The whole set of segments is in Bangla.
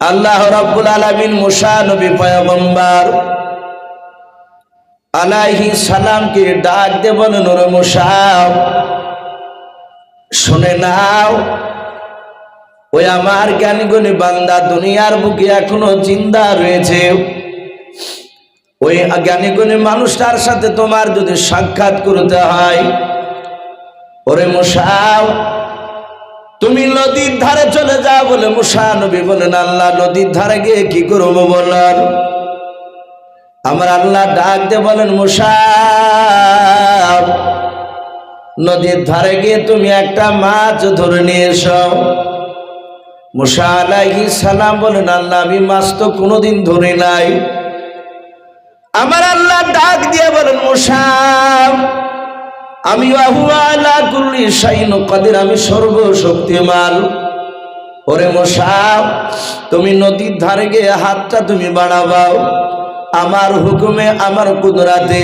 আল্লাহ রাব্বুল আলামিন মুসা নবী পয়গম্বর আলাইহি সালামকে ডাক দে বলেন ওরে মুসা, শুনে নাও। ওই আমার জ্ঞানী গুণী বান্দা দুনিয়ার বুকে এখনও জিন্দা রয়েছে। ওই জ্ঞানী গুণী মানুষটার সাথে তোমার যদি সাক্ষাৎ করতে হয়, ওরে মুসাও তুমি নদীর ধারে চলে যাও বলে মুসা নবী বলেন, আল্লাহ নদীর ধারে গিয়ে কি করব বলার আমার আল্লাহ ডাক দিয়ে বলেন, মুসা, নদীর ধারে গিয়ে তুমি একটা মাছ ধরে নিয়ে এসো। মুসা আলাইহি সালাম বলেন, আল্লাহ, আমি মাছ তো কোনোদিন ধরে নাই। আমার আল্লাহ ডাক দিয়ে বলেন, মুসা আমি আমি সর্বশক্তিমান। ওরে মশা, তুমি নদীর ধারে গিয়ে হাতটা তুমি বাড়াবাও। আমার হুকুমে, আমার কুদরাতে,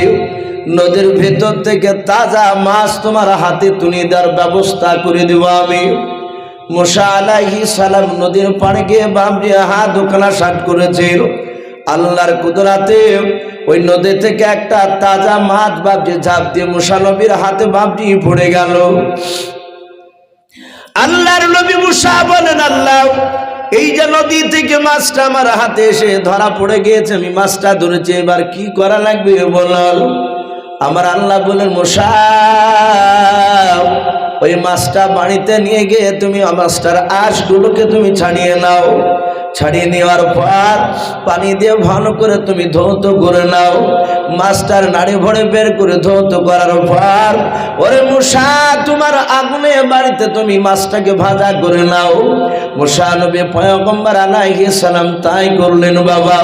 নদীর ভেতর থেকে তাজা মাছ তোমার হাতে তুলে দেওয়ার ব্যবস্থা করে দেব আমি। মশা আলাহি সালাম নদীর পাড়ে গিয়ে বামরি হাত দোকানা শাট করেছিল। আল্লাহর কুদরাতে ওই নদী থেকে একটা তাজা মাছ বাপজি ঝাঁপ দিয়ে মুসানবীর হাতে বাপটি পড়ে গেল। আল্লাহর নবী মুসা বলেন, আল্লাহ, এই যে নদী থেকে মাছটা আমার হাতে এসে ধরা পড়ে গিয়েছে, আমি মাছটা ধরেছি, এবার কি করা লাগবে বলল। আমার আল্লাহ বলেন মশা ওই মাছটা বাড়িতে নিয়ে গিয়ে তুমি মাছটার আঁশগুলোকে তুমি ছাড়িয়ে নাও। ছাড়িয়ে নেওয়ার পর পানি দিয়ে ভালো করে তুমি ধৌত করে নাও। মাছটার নাড়ি ভরে বের করে ধৌত করার পর ওরে মশা তোমার আগুনে বাড়িতে তুমি মাছটাকে ভাজা করে নাও। মশা নবী পয়গম্বর আলাইহি সালাম তাই করলেন বাবা।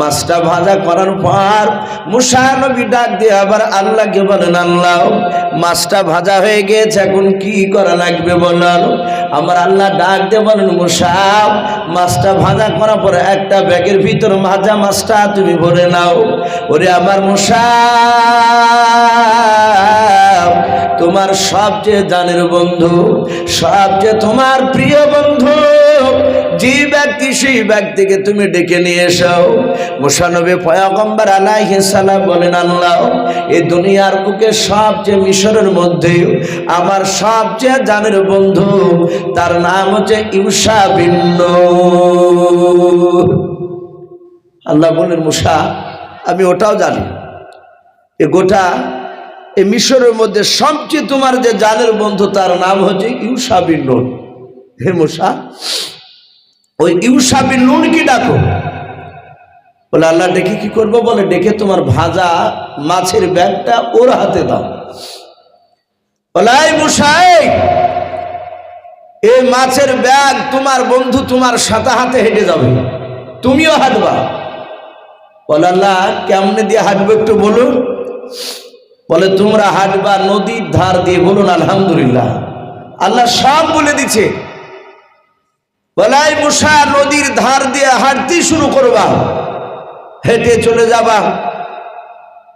মাছটা ভাজা করার পর মুসা নবী ডাক দিয়ে আবার আল্লাহকে বলেন, আল্লাহ, মাছটা ভাজা হয়ে গেছে, এখন কি করা লাগবে বলেন আমার আল্লাহ ডাক দিয়ে বলেন মুসা মাছটা ভাজা করার পরে একটা ব্যাগের ভিতর ভাজা মাছটা তুমি ভরে নাও। ওরে আমার মশা তোমার সবচেয়ে জানের বন্ধু সবচেয়ে তোমার প্রিয় বন্ধু, যে ব্যক্তি সেই ব্যক্তিকে তুমি ডেকে নিয়ে এসো। মুসানবে পয়াগম্বর আলাইহি সালাম বলেন, আল্লাহ এই দুনিয়ার বুকে সবচেয়ে মিশরের মধ্যে আমার সবচেয়ে জানের বন্ধু, তার নাম হচ্ছে ইউসা ভিন্ন আল্লাহ বলেন মুসা আমি ওটাও জানি। এ গোটা এই মিশরের মধ্যে সবচেয়ে তোমার যে জানের বন্ধু তার নাম হচ্ছে ইউসা বিন নুন। হে মুসা, ওই ইউসা বিন নুন কি ডাকো। বলে আল্লাহ ডেকে কি করব? বলে ডেকে তোমার ভাজা মাছের ব্যাগটা ওর হাতে দাও। বলে মুসাই এই মাছের ব্যাগ তোমার বন্ধু তোমার সাথে হাতে হেঁটে যাবে। তুমিও হাঁটবা। বলে, আল্লাহ, কেমনে দিয়ে হাঁটবে একটু বলুন? বলে, তোমরা হাঁটবা নদীর ধার দিয়ে বলুন, আলহামদুলিল্লাহ। আল্লাহ সব বলে দিচ্ছে। বলাই মুসা নদীর ধার দিয়ে হাঁটতে শুরু করবা। হেঁটে চলে যাবা।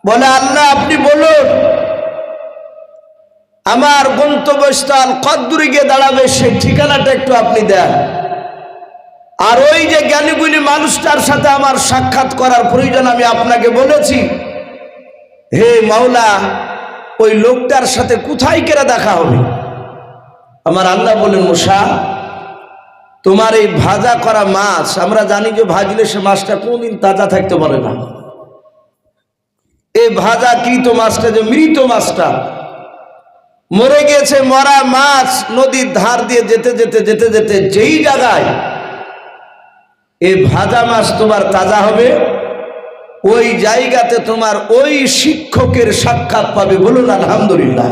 বলে, আল্লাহ, আপনি বলুন, আমার গন্তব্যস্থল কদ্দুরে গিয়ে দাঁড়াবে সেই ঠিকানাটা একটু আপনি দেন। আর ওই যে জ্ঞানীগুলি মানুষটার সাথে আমার সাক্ষাৎ করার প্রয়োজন আমি আপনাকে বলেছি। হে মাওলা, ওই লোকটার সাথে কোথায় কেরা দেখা হবে? আমার আল্লাহ বলেন, মুসা, তোমার এই ভাজা করা মাছ, আমরা জানি যে ভাজলে সে মাছটা কোনদিন তাজা থাকতে পারে না। এই ভাজা কৃত মাছটা যে মৃত মাছটা? মরে গেছে মরা মাছ, নদীর ধার দিয়ে যেতে যেতে যেতে যেতে যেই জায়গায় এই ভাজা মাছ তোমার তাজা হবে। ওই জায়গাতে তোমার ওই শিক্ষকের সাক্ষাৎ পাবে বলুন আলহামদুলিল্লাহ।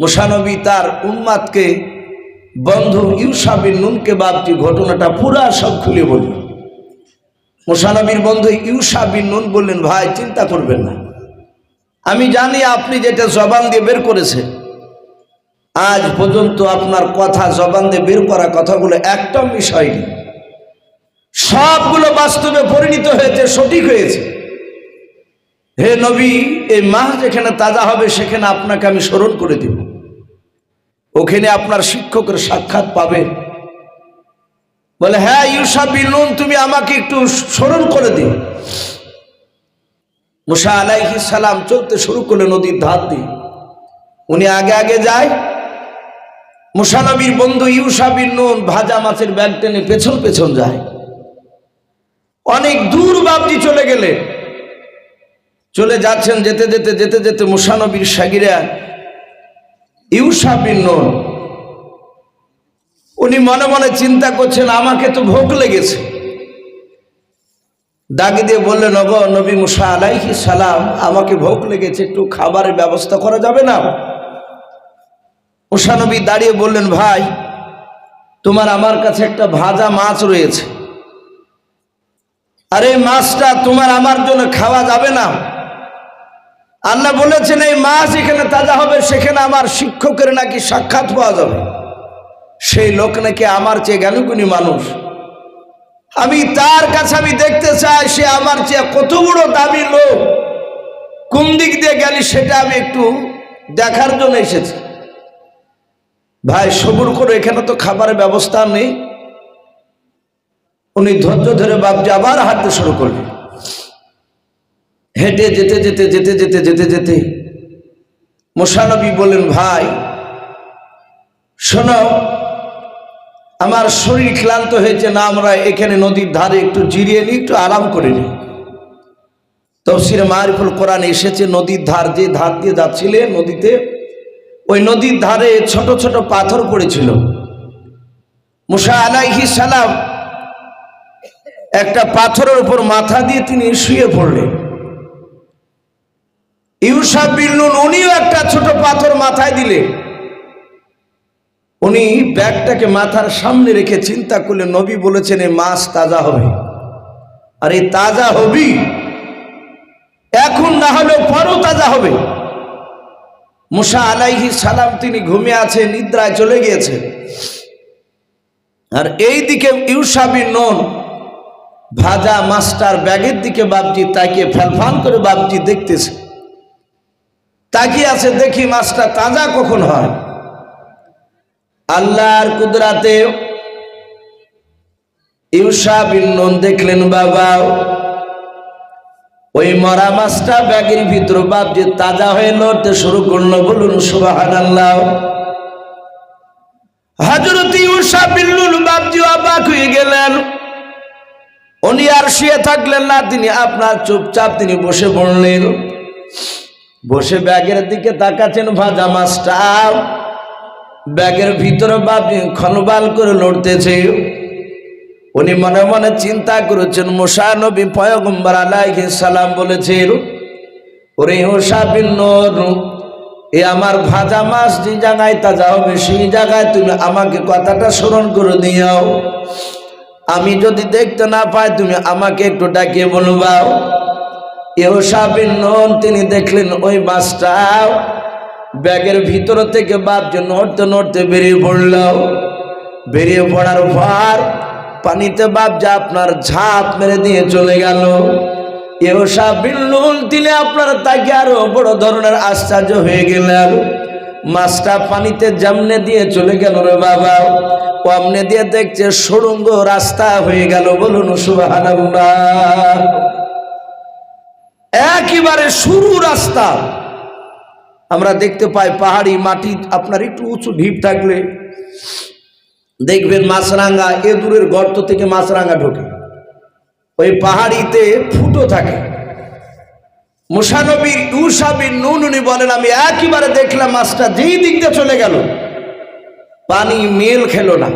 মুসানবী তার উন্মাদকে বন্ধু ইউসাবিন নুনকে বাপটি ঘটনাটা পুরা সব খুলে বলল। মুসানবীর বন্ধু ইউসাবিন নুন বললেন, ভাই, চিন্তা করবেন না। আমি জানি আপনি যেটা জবান দিয়ে বের করেছেন। আজ পর্যন্ত আপনার কথা জবান দিয়ে বের করা কথাগুলো একটা বিষয় নেই সবগুলো বাস্তবে পরিণত হয়েছে, সঠিক হয়েছে। হে নবী, এই মাহ যেখানে তাজা হবে, সেখানে আপনাকে আমি স্মরণ করে দিব। ওখানে আপনার শিক্ষকের সাক্ষাৎ পাবেন। বলে হ্যাঁ ইউসা নুন, তুমি আমাকে একটু স্মরণ করে দিও। মুসা আলাইহি সালাম চলতে শুরু করলে নদীর ধার দিয়ে। উনি আগে আগে যায়। মুসানবীর বন্ধু ইউসা বিন নুন ভাজা মাছের ব্যাগ টেনে পেছন পেছন যায়। অনেক দূর বাবজি চলে গেলে। চলে যাচ্ছেন যেতে যেতে যেতে যেতে মুসানবীর সাগিরা ইউসা বিন উনি মনে মনে চিন্তা করছেন, আমাকে তো ভোগ লেগেছে। দাগি দিয়ে বললেন অগ নবী মুসা আলাইহি সালাম, আমাকে ভোগ লেগেছে, একটু খাবারের ব্যবস্থা করা যাবে না? মুসা নবী দাঁড়িয়ে বললেন, ভাই, তোমার আমার কাছে একটা ভাজা মাছ রয়েছে। আরে মাছটা তোমার আমার জন্য খাওয়া যাবে না। আল্লাহ বলেছেন, এই মাছ এখানে তাজা হবে, সেখানে আমার শিক্ষকের নাকি সাক্ষাৎ পাওয়া যাবে। সেই লোক নাকি আমার চেয়ে জ্ঞানগুণী মানুষ। আমি তার কাছে আমি দেখতে চাই, সে আমার চেয়ে কত বড় দামি লোক। কোন দিক দিয়ে গেলি সেটা আমি একটু দেখার জন্য এসেছি। ভাই, সবুর করে এখানে তো খাবারের ব্যবস্থা নেই। উনি ধৈর্য ধরে বাপজি আবার হাঁটতে শুরু করলেন। হেঁটে যেতে যেতে যেতে যেতে যেতে যেতে মোশানবী বললেন, ভাই, শোনো, আমার শরীর ক্লান্ত হয়েছে, না, আমরা এখানে নদীর ধারে একটু জিরিয়ে নিই, একটু আরাম করে নিই। তফসিরে মারিফুল কোরআন এসেছে, নদীর ধার যে ধার দিয়ে যাচ্ছিলে নদীতে, ওই নদীর ধারে ছোট ছোট পাথর পড়েছিল। মুসা আলাইহি সালাম একটা পাথরের উপর মাথা দিয়ে তিনি শুয়ে পড়লেন। ইউসা বিল্লুন উনিও একটা ছোট পাথর মাথায় দিলেন। উনি ব্যাগটাকে মাথার সামনে রেখে চিন্তা করলে নবী বলেছেন এই মাছ তাজা হবে। আর এই তাজা হবি? এখন না হলেও পরও তাজা হবে। মুসা আলাইহি সালাম তিনি ঘুমিয়ে আছে, নিদ্রায় চলে গিয়েছে। আর এই দিকে ইউসাবি নন ভাজা মাস্টার ব্যাগের দিকে বাপজি তাকিয়ে ফ্যালফান করে বাপজি দেখতেছে। তাকিয়ে আছে, দেখি মাছটা তাজা কখন হয়? আল্লাহর কুদরাতে ইউসা বিন দেখলেন, বাবা, ওই মরা মাছটা ব্যাগের ভিতর বাপ যে তাজা হয়ে লড়তে শুরু করল, বলুন সুবাহান আল্লাহ হাজরত ইউসা বিল্লুল বাপজি অবাক হয়ে গেলেন উনি আর শুয়ে থাকলেন না, তিনি আপনার চুপচাপ তিনি বসে পড়লেন। বসে ব্যাগের দিকে তাকাচ্ছেন ভাজা মাছটা। ব্যাগের ভিতরে বাপি খনবাল করে লড়তেছে। উনি মনে মনে চিন্তা করেছেন, মুসা নবী পয়গম্বর আলাইহি সালাম বলেছেন, ওরে হোসা বিন্নর এ আমার ভাজা মাছ যে জায়গায় তাজা হবে, সেই জায়গায় তুমি আমাকে কথাটা স্মরণ করে দিও আমি যদি দেখতে না পাই, তুমি আমাকে একটু ডাকিয়ে বলবাও ইহসা বিন্নন তিনি দেখলেন ওই মাছটা ব্যাগের ভিতর থেকে বাপকে নড়তে নড়তে বেরিয়ে পড়ল। বেরিয়ে পড়ার পর পানিতে বাপ যা আপনার ঝাঁপ মেরে দিয়ে চলে গেল। এওসা বিল্লুল তিনি আপনার তাকে আরও বড় ধরনের আশ্চর্য হয়ে গেলেন। মাছটা পানিতে জামনে দিয়ে চলে গেল রে বাবা। অমনে দিয়ে দেখছে সুড়ঙ্গ রাস্তা হয়ে গেল। বলুন সুবাহ একেবারে শুরু রাস্তা। আমরা দেখতে পাই পাহাড়ি মাটি আপনার একটু উঁচু ঢিপ থাকলে। দেখবেন মাছরাঙ্গা এ দূরের গর্ত থেকে মাছরাঙ্গা ঢোকে। ওই পাহাড়িতে ফুটো থাকে। মুসানবীর ইউসাবির নুন উনি বলেন, আমি একইবারে দেখলাম মাছটা যেই দিক দিয়ে চলে গেল। পানি মেল খেলো না।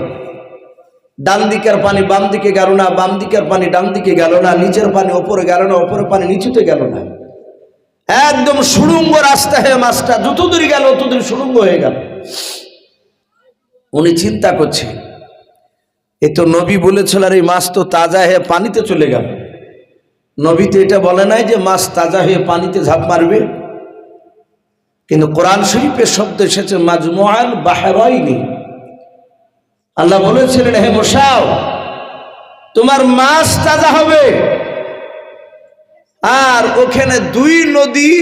ডান দিকের পানি বাম দিকে গেল না, বাম দিকের পানি ডান দিকে গেল না, নিচের পানি ওপরে গেল না ওপরে পানি নিচুতে গেল না। একদম সুড়ঙ্গ রাস্তা হয়ে মাছটা যত দূর গেল তত দূর সুড়ঙ্গ হয়ে গেল। উনি চিন্তা করছে, এ তো নবী বলেছিল, আর এই মাছ তো তাজা হয়ে পানিতে চলে গেল। নবী তো এটা বলে নাই যে মাছ তাজা হয়ে পানিতে ঝাঁপ মারবে। কিন্তু কোরআন শরীফের শব্দ এসেছে মাজমুয়াল বাহেরাইনি। আল্লাহ বলেছিলেন, হে মশাও, তোমার মাছ তাজা হবে। আর ওখানে দুই নদী,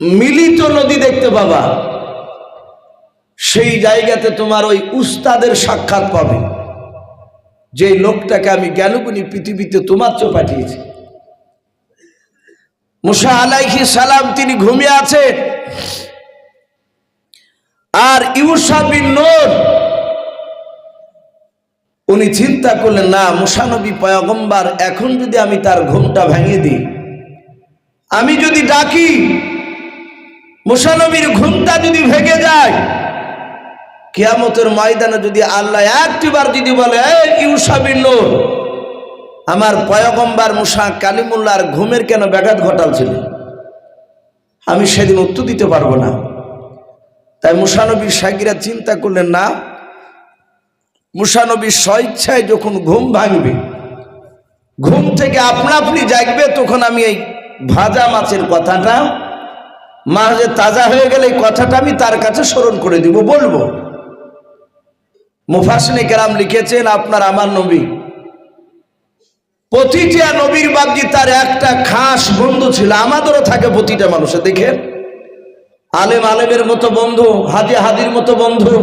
মিলিত নদী দেখতে পাবা। সেই জায়গাতে তোমার ওই উস্তাদের সাক্ষাৎ পাবে। যে লোকটাকে আমি জ্ঞানগুনি পৃথিবীতে তোমার চো পাঠিয়েছি। মুসা আলাইহি সালাম, তিনি ঘুমিয়ে আছেন আর ইউসা বিন উনি চিন্তা করলেন, না মুসানবী পয়গম্বার, এখন যদি আমি তার ঘুমটা ভেঙে দিই, আমি যদি ডাকি মুসানবীর ঘুমটা যদি ভেঙে যায় কিয়ামতের ময়দানে যদি আল্লাহ একটিবার যদি বলে, "এই ইউসা আমার পয়গম্বার মুসা কালিমুল্লার ঘুমের কেন ব্যাঘাত ঘটালছিল? আমি সেদিন উত্তর দিতে পারব না। তাই মুসানবীর সাকিরা চিন্তা করলেন, না মুসানবীর স্বইচ্ছায় যখন ঘুম ভাঙবে, ঘুম থেকে আপনা আপনি জাগবে, তখন আমি এই ভাজা মাছের কথাটা, মাঝে তাজা হয়ে গেলে এই কথাটা আমি তার কাছে স্মরণ করে দিব, বলব। মুফাসনে কেরাম লিখেছেন, আপনার আমার নবী। প্রতিটা নবীর বাবজি তার একটা খাস বন্ধু ছিল, আমাদেরও থাকে প্রতিটা মানুষে দেখেন। আলেম আলেমের মতো বন্ধু হাজি হাদির মতো বন্ধু।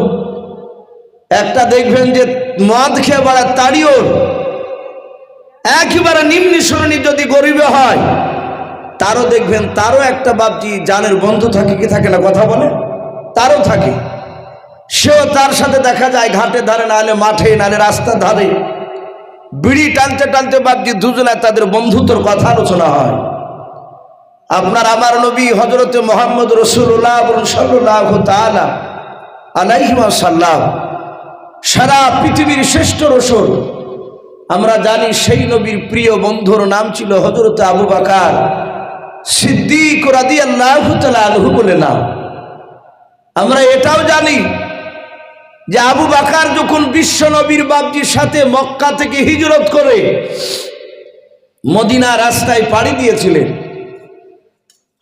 একটা দেখবেন যে মদ খেয়ে বাড়া তাড়িও একেবারে নিম্ন শ্রেণি যদি গরিবে হয়, তারও দেখবেন তারও একটা বাপজি জানের বন্ধু থাকে কি থাকে না, কথা বলে? তারও থাকে। সেও তার সাথে দেখা যায় ঘাটে ধারে নাহলে মাঠে নাহলে রাস্তার ধারে। বিড়ি টানতে টানতে বাপজি দুজনায় তাদের বন্ধুত্বর কথা আলোচনা হয়। আপনার আমার নবী হজরতে মোহাম্মদ রসুল্লাহ সাল্লাহ তালা সারা পৃথিবীর শ্রেষ্ঠ রসুল। আমরা জানি সেই নবীর প্রিয় বন্ধুর নাম ছিল হজরত আবু বাকার সিদ্দিক রাদি আল্লাহ আলহু বলে নাম। আমরা এটাও জানি যে আবু বাকার যখন বিশ্ব নবীর বাবজির সাথে মক্কা থেকে হিজরত করে মদিনা রাস্তায় পাড়ি দিয়েছিলেন,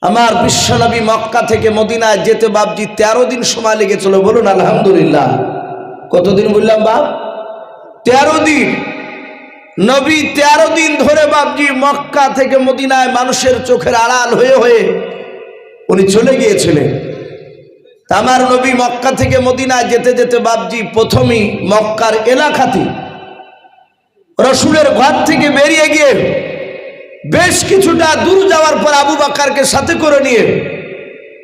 আমার বিশ্বনবী মক্কা থেকে মদিনায় যেতে বাবজি তেরো দিন সময় লেগেছিল। বলুন, আলহামদুলিল্লাহ। কতদিন বললাম বাপ? তেরো দিন। নবী তেরো দিন ধরে বাবজি মক্কা থেকে মদিনায় মানুষের চোখের আড়াল হয়ে হয়ে উনি চলে গিয়েছিলেন। আমার নবী মক্কা থেকে মদিনায় যেতে যেতে বাবজি প্রথমেই মক্কার এলাকাতে রসুলের ঘর থেকে বেরিয়ে গিয়ে বেশ কিছুটা দূর যাওয়ার পর আবু বাক্কারকে সাথে করে নিয়ে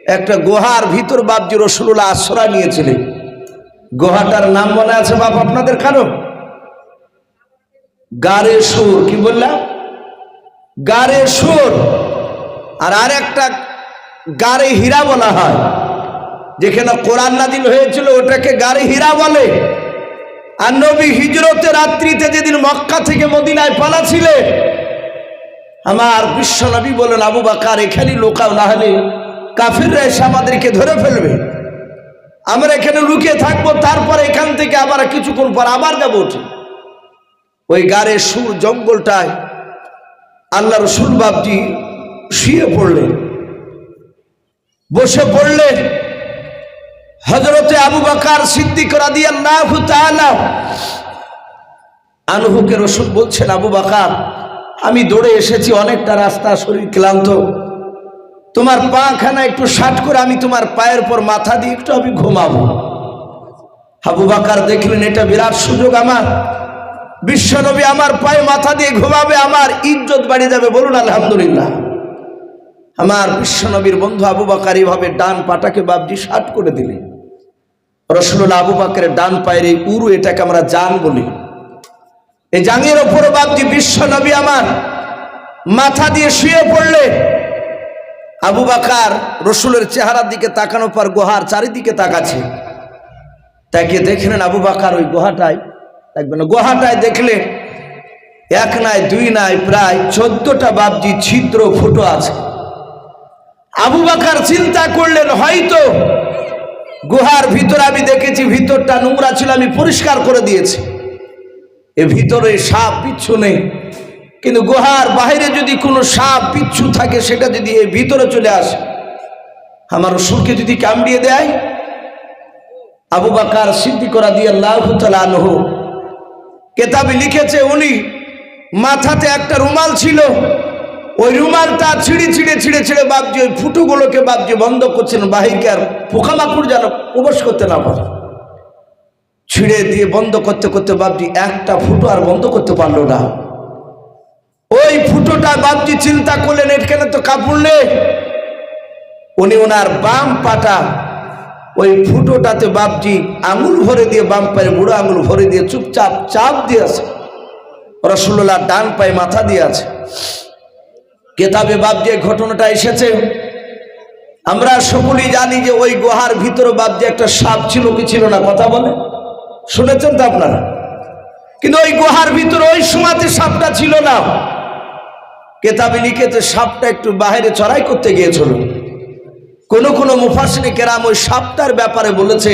একটা গুহার ভিতর বাবজি রসুল্লাহ আশ্রয় নিয়েছিলেন। গুহাটার নাম মনে আছে বাপ আপনাদের কারও গারে সুর, কি বললাম? গারে সুর। আর আর একটা গারে হীরা বলা হয়। যেখানে কোরআন নাদিল হয়েছিল, ওটাকে গাড়ি হীরা বলে। আর নবী হিজরতে রাত্রিতে যেদিন মক্কা থেকে মদিনায় পালাছিলেন, আমার বিশ্ব নবী বলেন, আবু বাকার, এখানেই লোকাও, না হলে কাফিররা এসে আমাদেরকে ধরে ফেলবে। আমরা এখানে লুকিয়ে থাকব, তারপরে এখান থেকে আবার কিছুক্ষণ পর আবার যাব উঠে। ওই গাড়ে সুর জঙ্গলটায় আল্লাহ রসুল বাবজি শুয়ে পড়লেন। বসে পড়লেন হজরতে আবু বাকার সিদ্দিক আনহুকে রসুল বলছেন, আবু বাকার, আমি দৌড়ে এসেছি, অনেকটা রাস্তা, শরীর ক্লান্ত। তোমার পাখানা একটু শাট করে আমি তোমার পায়ের পর মাথা দিয়ে একটু আমি ঘুমাবো। আবু বাকার দেখলেন, এটা বিরাট সুযোগ আমার। বিশ্বনবী আমার পায়ে মাথা দিয়ে ঘুমাবে, আমার ইজ্জত বাড়ি যাবে। বলুন, আলহামদুলিল্লাহ। আমার বিশ্বনবীর বন্ধু আবু বাকার এইভাবে ডান পাটাকে বাবজি শাট করে দিলে রসুল্লাহ আবু বাকের ডান পায়ের এই উরু এটাকে আমরা জান বলি। এই জাঙের ওপরে বাবজি বিশ্বনবী আমার মাথা দিয়ে শুয়ে পড়লে আবু বাকার রসুলের চেহারার দিকে তাকানোর পর গুহার চারিদিকে তাকাচ্ছে। তাকে দেখলেন আবু বাকার ওই গুহাটায়, দেখবেন গুহাটায় দেখলে এক নাই, দুই নাই, প্রায় চোদ্দটা বাবজি ছিদ্র ফুটো আছে। আবু বাকার চিন্তা করলেন, হয়তো গুহার ভিতরে আমি দেখেছি, ভিতরটা নোংরা ছিল, আমি পরিষ্কার করে দিয়েছি। এ ভিতরে সাপ পিচ্ছু নেই। কিন্তু গুহার বাইরে যদি কোনো সাপ পিচ্ছু থাকে, সেটা যদি এ ভিতরে চলে আসে, আমার সুরকে যদি কামড়িয়ে দেয়, আবু বাকার সিদ্ধি করা দিয়ে আনহ কেতাবে লিখেছে, উনি মাথাতে একটা রুমাল ছিল ওই রুমালটা ছিঁড়ে ছিঁড়ে ছিঁড়ে ছিঁড়ে বাবজি ওই ফুটোগুলোকে বাবজি বন্ধ করছেন বাহিরকে আর পোকামাকুড় যেন প্রবেশ করতে না পারে। ছিঁড়ে দিয়ে বন্ধ করতে করতে বাপজি একটা ফুটো আর বন্ধ করতে পারল না। ওই ফুটোটা বাপজি চিন্তা করলেন, এখানে তো কাপড় নেই। উনি ওনার বাম পাটা, ওই ফুটোটাতে বাপজি আঙুল ভরে দিয়ে, বাম পায়ে বুড়ো আঙুল ভরে দিয়ে চুপচাপ চাপ দিয়ে আছে। রসুল্লাহ ডান পায়ে মাথা দিয়ে আছে। কেতাবে এই ঘটনাটা এসেছে। আমরা সকলেই জানি যে ওই গুহার ভিতরে বাপজি একটা সাপ ছিল কি ছিল না, কথা বলে? শুনেছেন তো আপনারা? কিন্তু ওই গুহার ভিতরে ওই সময়তে সাপটা ছিল না। কেতাবে লিখেছে সাপটা একটু বাইরে চড়াই করতে গিয়েছিল। কোন কোন মুফাসিনে কেরাম ওই সাপটার ব্যাপারে বলেছে,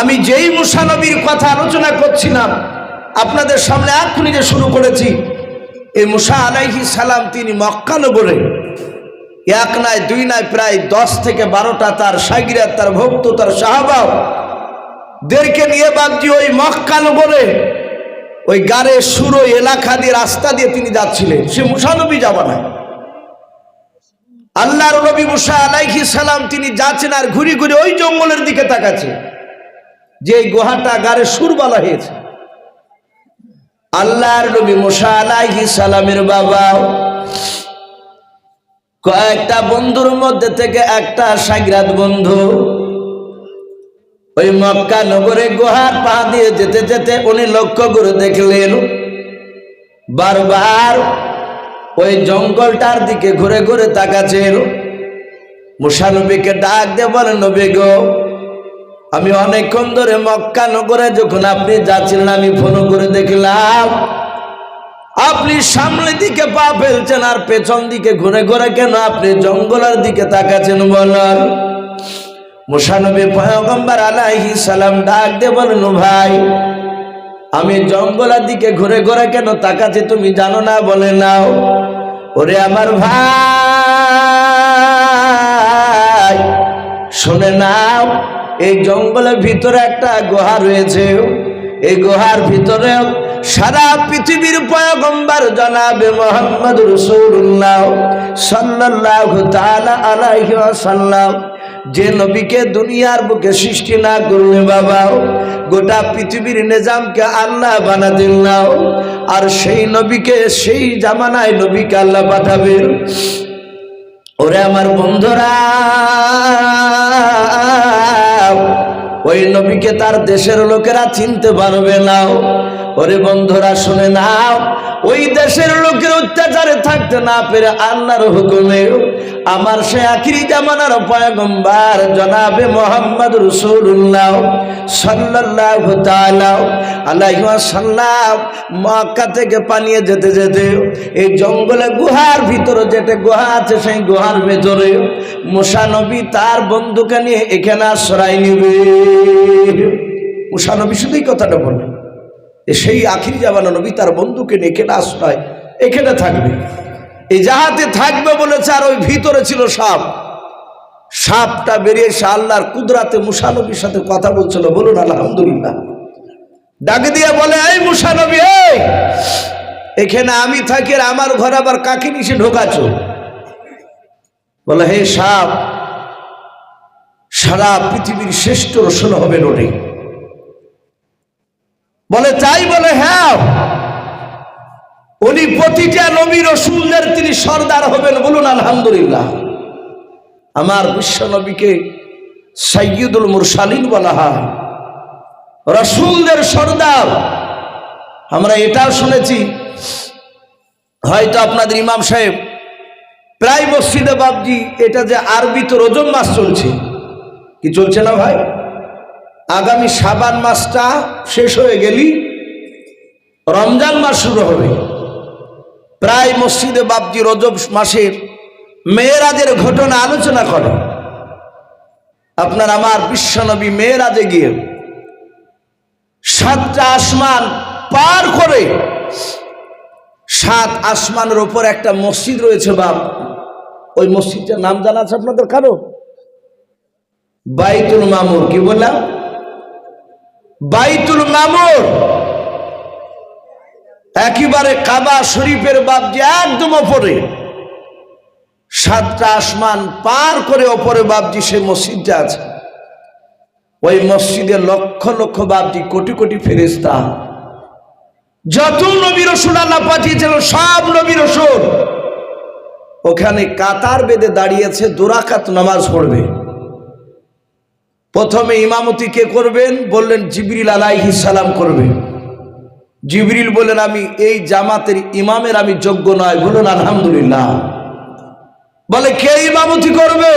আমি যেই মুসানবীর কথা আলোচনা করছিলাম, আপনাদের সামনে এক্ষুনি যে শুরু করেছি এই মুসা আলাইহি সালাম তিনি মক্কা নগরে এক নয় দুই নয় প্রায় দশ থেকে বারোটা তার সাগিরাত, তার ভক্ত, তার সাহাবাও দেরকে নিয়ে বাবজি ওই মক্কা নগরে ওই গাড়ে সুরো এলাকা দিয়ে, রাস্তা দিয়ে তিনি যাচ্ছিলেন। সে মুসানবী যাবা না। আল্লাহর নবী মুসা আলাইহি সালাম তিনি যাচ্ছেন আর ঘুরি ঘুরি ওই জঙ্গলের দিকে তাকাচ্ছে। যে গুহাটা গাড়ে সুর বলা হয়েছে। আল্লাহর নবী মুসা আলাইহি সালামের বাবা। কয়েকটা বন্ধুর মধ্যে থেকে একটা সাগরাত বন্ধু। ওই মক্কা নগরে গুহার পা দিয়ে যেতে যেতে উনি লক্ষ্য করে দেখলেন, বারবার ওই জঙ্গলটার দিকে ঘুরে ঘুরে তাকাচ্ছেন মুসানবীকে ডাক দিয়ে বলেন নবী গো আমি অনেকক্ষণ ধরে মক্কা নগরে যখন আপনি যাচ্ছিলেন, আমি ফোন করে দেখলাম, আপনি সামনের দিকে পা ফেলছেন আর পেছন দিকে ঘুরে ঘুরে কেন আপনি জঙ্গলের দিকে তাকাচ্ছেন বলার মুসানবী আলাইহি সালাম ডাক দিয়ে বলেন ভাই, আমি জঙ্গলের দিকে ঘুরে ঘুরে কেন তাকাচ্ছি তুমি জানো না বলে নাও। ওরে আমার ভাই, শুনে নাও এই জঙ্গলের ভিতরে একটা গুহা রয়েছে। এই গুহার ভিতরে সারা পৃথিবীর পয়গম্বর জনাবে মোহাম্মদ রসুল্লাহ সাল্লাল্লাহু তাআলা আলাইহি ওয়াসাল্লাম। যে নবীকে দুনিয়ার বুকে সৃষ্টি না করলে বাবা, গোটা পৃথিবীর নিজামকে আল্লাহ বানাতেন না। আর সেই নবীকে সেই জামানায় নবীকে আল্লাহ পাঠাবেন। ওরে আমার বন্ধুরা ওই নবীকে তার দেশের লোকেরা চিনতে পারবে না। ওরে বন্ধুরা, শুনে নাও। ওই দেশের লোকের অত্যাচারে থাকতে না পেরে আল্লাহর হুকুমে আমার সে আখিরি জামানার পয়গম্বার জনাবে মোহাম্মদ রসুল্লাহ সাল্লাল্লাহু তাআলা আলাইহি ওয়াসাল্লাম মক্কা থেকে পানিয়ে যেতে যেতে এই জঙ্গলে গুহার ভিতরে যেটা গুহা আছে সেই গুহার ভেতরে মুসা নবী তার বন্ধুকে নিয়ে এখানে আশ্রয় নিবে। মুসা নবী শুধুই কথাটা বললেন সেই আখিরি জামানা নবী তার বন্ধুকে নিয়ে এখানে আশ্রয়, এখানে থাকবে। এই জাহাতে থাকবে বলেছে, আর ওই ভিতরে ছিল সাপ। সাপটা বেরিয়ে এসে আল্লাহর কুদরাতে মুসানবীর সাথে কথা বলছিল, বলুন, আলহামদুলিল্লাহ। ডাকে দিয়ে বলে, এই মুসানবী এই! এখানে আমি থাকি আর আমার ঘরে আবার কাকে নিচে ঢোকাছ বলে, হে সাপ, সারা পৃথিবীর শ্রেষ্ঠ রসুল হবেন ওটাই বলে, চাই বলে হ্যাঁ। উনি প্রতিটা নবী রসুলদের তিনি সর্দার হবেন বলুন, আলহামদুলিল্লাহ। আমার বিশ্ব নবীকে সাইয়দুল মুরসালিন বলা হয়। রসুলদের সর্দার, আমরা এটাও শুনেছি। হয়তো আপনাদের ইমাম সাহেব, প্রায় মসজিদে বাবজি, এটা যে আরবি তো রোজন মাস চলছে। কি চলছে না ভাই? আগামী সাবান মাসটা শেষ হয়ে গেলি, রমজান মাস শুরু হবে। প্রায় মসজিদে বাবজি রজব মাসের মেয়েরাজের ঘটনা আলোচনা করে। আপনার আমার বিশ্বনবী মেয়েরাজে গিয়ে সাতটা আসমান পার করে, সাত আসমানের ওপর একটা মসজিদ রয়েছে বাপ। ওই মসজিদটার নাম জানা আছে আপনাদের কারও? বাইতুল মামুর, কি বললাম? বাইতুল মামুর। একেবারে কাবা শরীফের বাবজি একদম ওপরে। সাতটা আসমান পার করে ওপরে বাবজি সে মসজিদটা আছে। ওই মসজিদে লক্ষ লক্ষ বাপজি, কোটি কোটি ফেরেস্তা যত নবী রসুল আল্লাহ পাঠিয়েছিল, সব নবী রসুল। ওখানে কাতার বেঁধে দাঁড়িয়েছে দুরাকাত নামাজ পড়বে। প্রথমে ইমামতি কে করবেন? বললেন, জিবরিল আলাইহি সালাম করবে। জিবরিল বললেন, আমি এই জামাতের ইমামের আমি যোগ্য নয়। বলুন আলহামদুলিল্লাহ। বলে, কে ইমামতি করবে?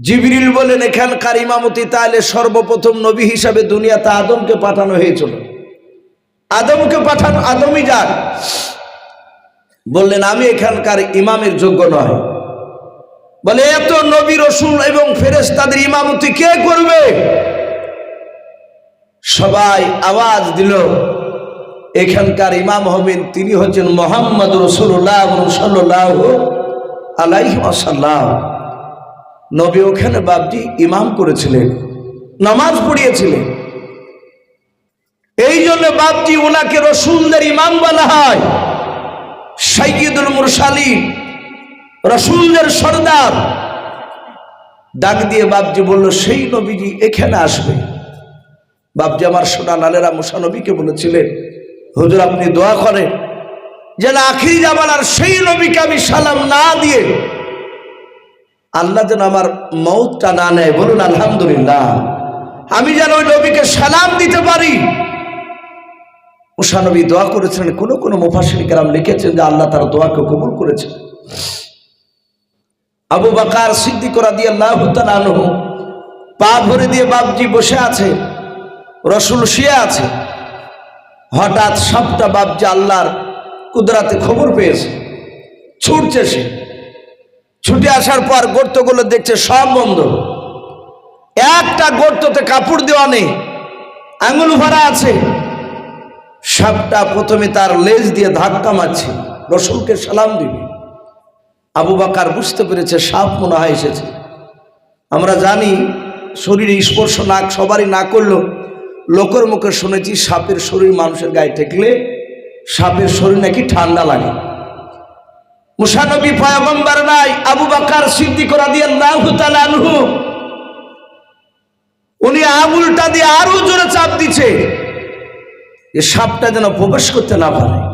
জিবরিল বলেন এখানকার ইমামতি তাহলে সর্বপ্রথম নবী হিসাবে দুনিয়াতে আদমকে পাঠানো হয়েছিল। আদমকে পাঠানো, আদমই যাক বললেন, আমি এখানকার ইমামের যোগ্য নয়। বলে, এত নবী রসুল এবং ফেরেস্তাদের ইমামতি কে করবে? সবাই আওয়াজ দিল, এখানকার ইমাম হবেন তিনি হচ্ছেন মোহাম্মদ রসুল্লাহ সাল্লাহ আলাইহি আসাল্লাম নবী ওখানে বাবজি ইমাম করেছিলেন, নামাজ পড়িয়েছিলেন। এই জন্য বাবজি ওনাকে রসুলদের ইমাম বলা হয়। সাইয়দুল মুরসালি রসুলদের সর্দার। ডাক দিয়ে বাবজি বলল, সেই নবীজি এখানে আসবে। বাবজি আমার সোনা লালেরা মুসানবীকে বলেছিলেন, হুজুর, আপনি দোয়া করেন যেন আখিরি জামানার সেই নবীকে আমি সালাম না দিয়ে আল্লাহ যেন আমার মৌতটা না নেয়। বলুন, আলহামদুলিল্লাহ, আমি যেন ওই নবীকে সালাম দিতে পারি। মুসানবী দোয়া করেছিলেন। কোনো কোনো মুফাসির কেরাম লিখেছেন যে আল্লাহ তার দোয়াকে কবুল করেছেন আবু বাকার সিদ্দিকরা দিয়ে আল্লাহ আনহু পা ভরে দিয়ে বাবজি বসে আছে, রসুল শুয়ে আছে। হঠাৎ সবটা বাবজি আল্লাহর কুদরাতে খবর পেয়েছে, ছুটছে সে। ছুটে আসার পর গর্তগুলো দেখছে সব বন্ধ। একটা গর্ততে কাপড় দেওয়া নেই, আঙুল ভরা আছে। সাপটা প্রথমে তার লেজ দিয়ে ধাক্কা মারছে, রসুলকে সালাম দিবে। আবু বাকার বুঝতে পেরেছে, সাপ মনে হয় এসেছে। আমরা জানি শরীরে স্পর্শ নাক সবারই না করলেও লোকের মুখে শুনেছি সাপের শরীর মানুষের গায়ে ঠেকলে সাপের শরীর নাকি ঠান্ডা লাগে। মুসানবী পয়গম্বর নাই, আবু বাকার সিদ্ধি করা দিয়ে আনহু। উনি আঙুলটা দিয়ে আরও জোরে চাপ দিচ্ছে। যে সাপটা যেন প্রবেশ করতে না পারে।